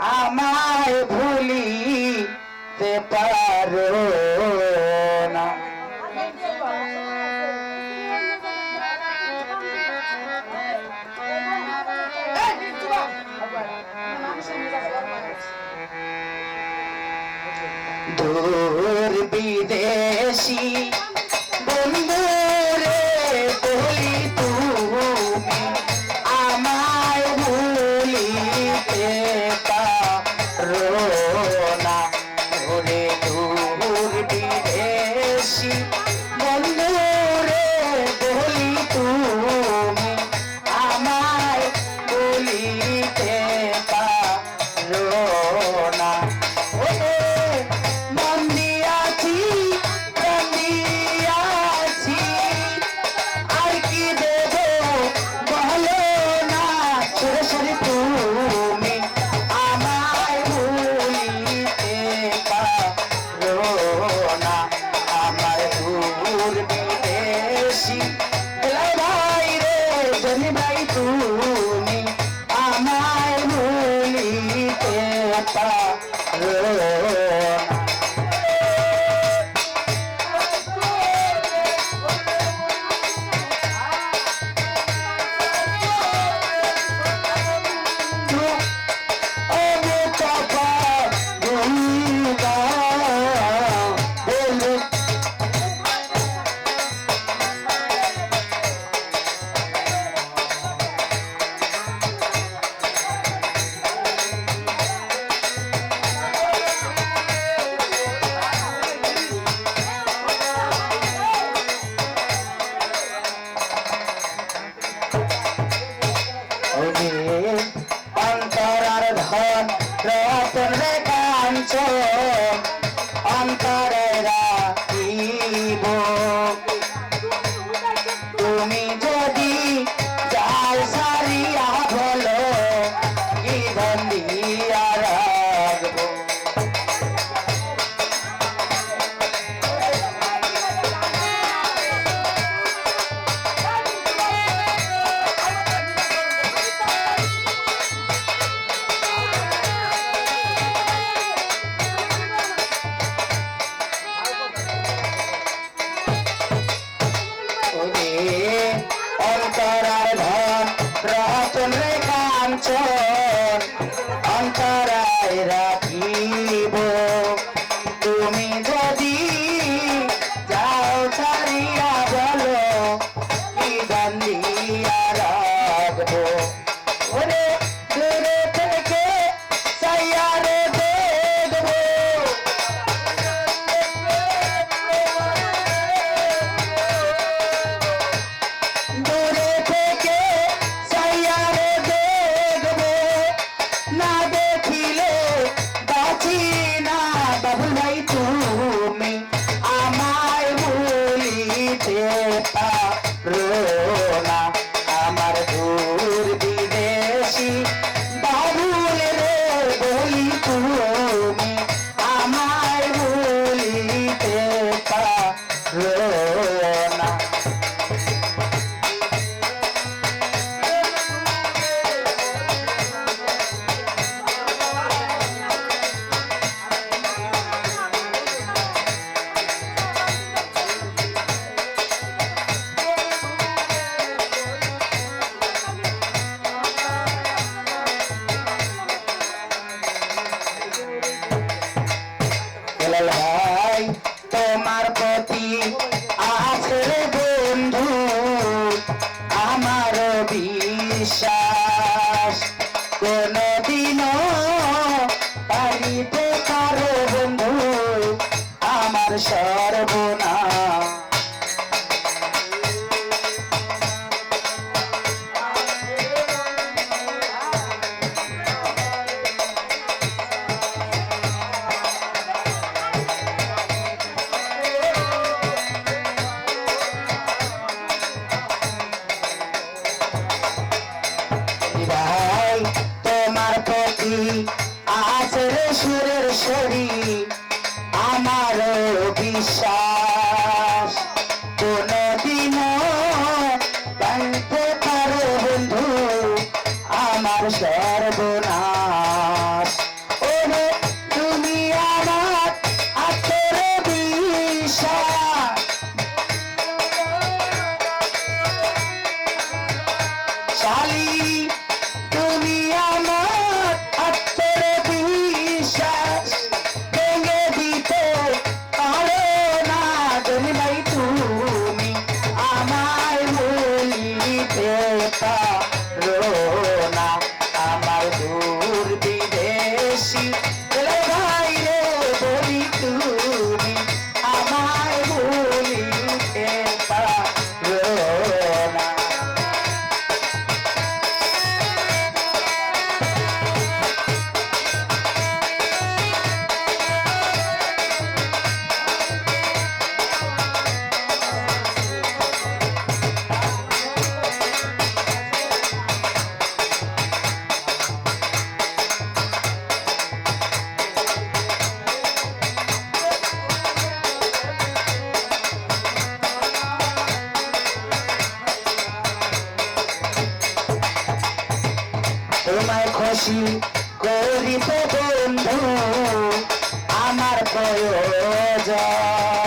আমায় ভুলিতে পারো না। দূর বিদেশি বন্ধু ಮಾತಾಡ সাথী আছে বন্ধু আমার বিশ্বাস। কোনদিনও পারিতে পারো বন্ধু আমার সর্ব যায় তোমার আছে সুরের আমার বিশ্বাস কোনদিন জানতে পারো বন্ধু, আমার সর্বনাশ। তুমি আমার আতর তোমায় খুশি করি বন্ধু আমার প্রয়োজন।